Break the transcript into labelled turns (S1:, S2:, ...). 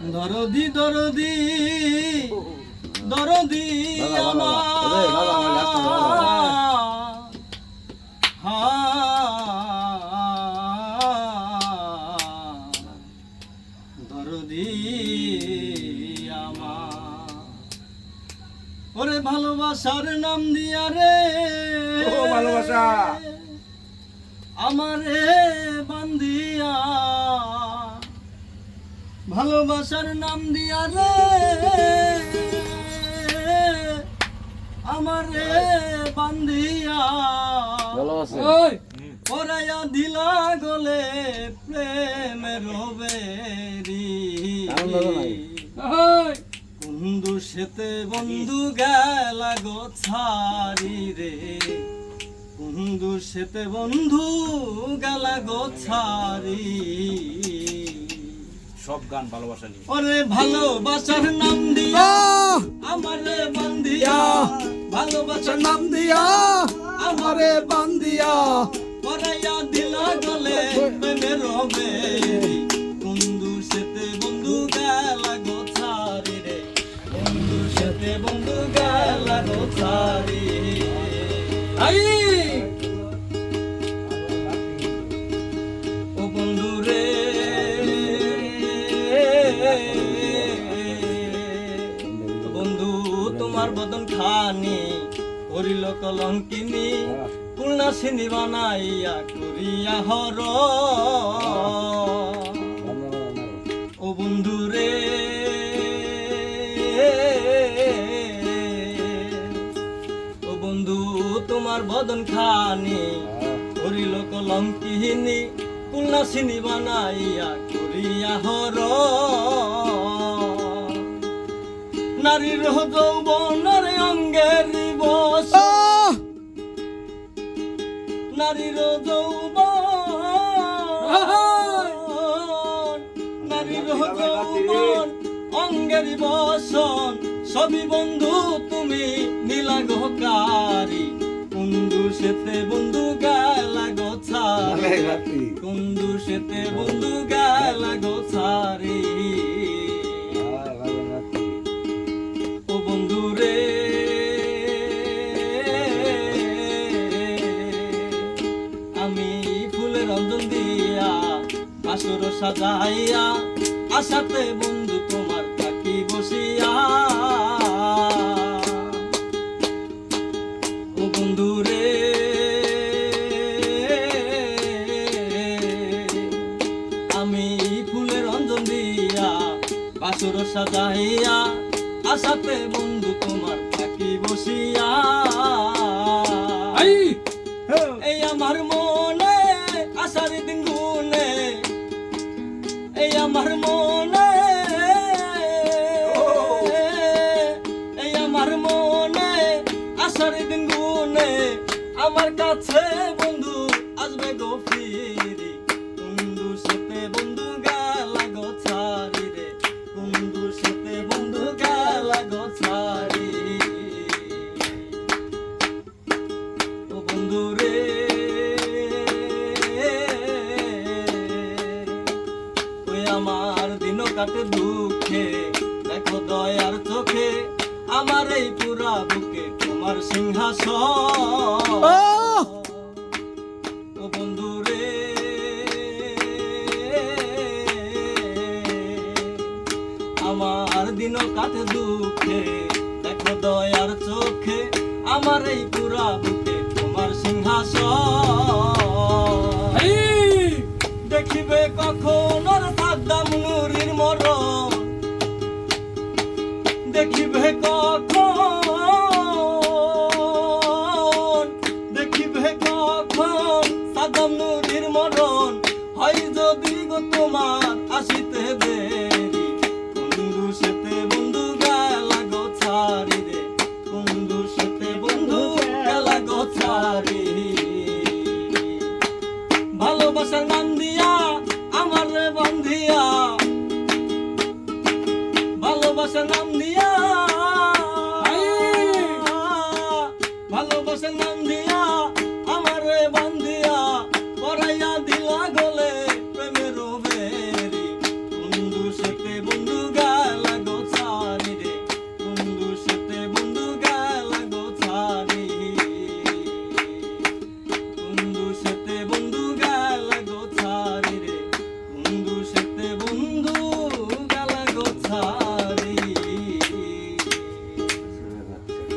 S1: দরদি দরদি দরদি দরদি আমার। ওরে ভালোবাসার নাম দিয়া রে।
S2: ভালোবাসা।
S1: আমারে বান্দিয়া ভালোবাসার নাম দিয়া রে। আমারে
S2: আছে
S1: পরাইয়া দিলা গলে প্রেমের বেরি
S2: আনন্দ
S1: বন্ধু সেতে বন্ধু গেলা গো ছাড়ি রে। বন্ধু সেতে বন্ধু গেলা গো ছাড়ি।
S3: সব গান ভালোবাসা নিয়ে।
S1: ওরে ভালোবাসার নাম দিয়া আমারে বান্দিয়া ভালোবাসার নাম
S2: দিয়া
S1: আমারে
S2: বান্দিয়া
S1: বন্ধু, তোমার বদন খানি, করিল কলঙ্কিনী পূর্ণা সিনি বানাইয়া করিয়া হর। ও বন্ধু রে, ও বন্ধু, তোমার বদন খানি, করিল কলঙ্কিনী পূর্ণা সিনি বানাইয়া করিয়া হর। নারীর যৌবনের অঙ্গের বস নারীর যৌবন নারীর যৌবন অঙ্গের বসন। সবই বন্ধু তুমি নীলাগকারী কুন্দু সেতে বন্ধু গালা গোছারি। কুন্দু সেতে বন্ধু গালা গোছারি। ফুলের রঞ্জন দিয়া আসর সাজাইয়া আশাতে বন্ধু তোমার থাকি বসিয়া। ও বন্ধু রে আমি ফুলের রঞ্জন দিয়া বাসর সাজাইয়া আশাতে বন্ধু তোমার থাকি বসিয়া। এই আমার মনে আমার কাছে বন্ধু আসবে গো ফিরি। বন্ধু সাথে বন্ধু গালা গো ছাড়ি রে। বন্ধু সাথে বন্ধু গালা গো ছাড়ি। ও বন্ধু রে। ওই আমার দিন কাটে দুঃখে। দেখো দয়ার চোখে আমার এই পুরা বুকে। সিংহাসন ও! বন্ধু রে আমার দিন কাটে দুঃখে দেখো দয়ার চোখে আমার এই পুরা বুকে তোমার সিংহাসন।